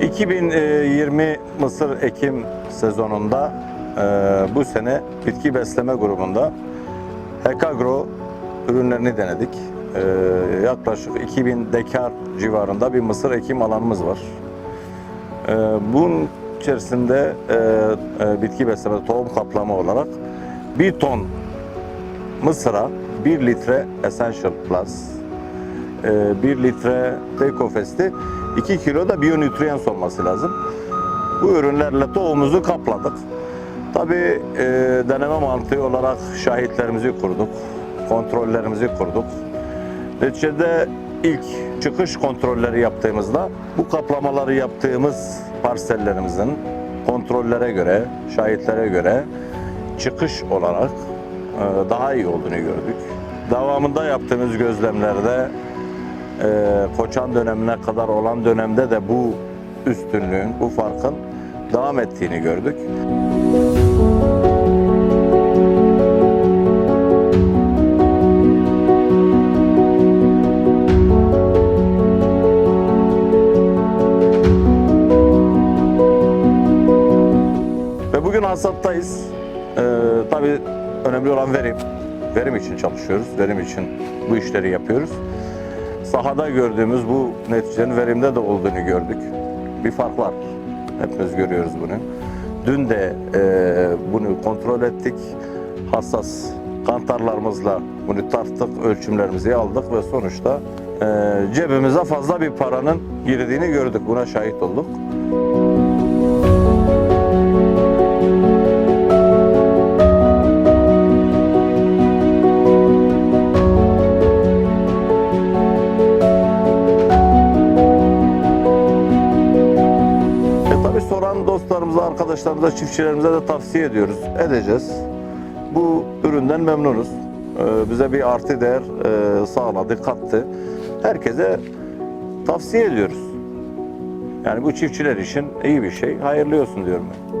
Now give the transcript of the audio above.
2020 mısır ekim sezonunda e, bu sene bitki besleme grubunda Hekagro ürünlerini denedik. E, yaklaşık 2000 dekar civarında bir mısır ekim alanımız var. E, bunun içerisinde e, e, bitki besleme tohum kaplama olarak bir ton mısıra 1 litre Essential Plus, 1 litre Tekofest'i 2 kilo da biyonütriyens olması lazım. Bu ürünlerle tohumumuzu kapladık. Tabii e, deneme mantığı olarak şahitlerimizi kurduk, kontrollerimizi kurduk. Neticede ilk çıkış kontrolleri yaptığımızda bu kaplamaları yaptığımız parsellerimizin kontrollere göre, şahitlere göre çıkış olarak e, daha iyi olduğunu gördük. Devamında yaptığımız gözlemlerde e, koçan dönemine kadar olan dönemde de bu üstünlüğün, bu farkın devam ettiğini gördük. Ve bugün hasattayız. Ee, tabii önemli olan verim. Verim için çalışıyoruz. Verim için bu işleri yapıyoruz. Sahada gördüğümüz bu neticenin verimde de olduğunu gördük. Bir fark var. Hepimiz görüyoruz bunu. Dün de e, bunu kontrol ettik. Hassas kantarlarımızla bunu tarttık, ölçümlerimizi aldık ve sonuçta e, cebimize fazla bir paranın girdiğini gördük. Buna şahit olduk. Soran dostlarımıza, arkadaşlarımıza, çiftçilerimize de tavsiye ediyoruz. Edeceğiz. Bu üründen memnunuz. Ee, bize bir artı değer e, sağladı, kattı. Herkese tavsiye ediyoruz. Yani bu çiftçiler için iyi bir şey. Hayırlı olsun diyorum ben.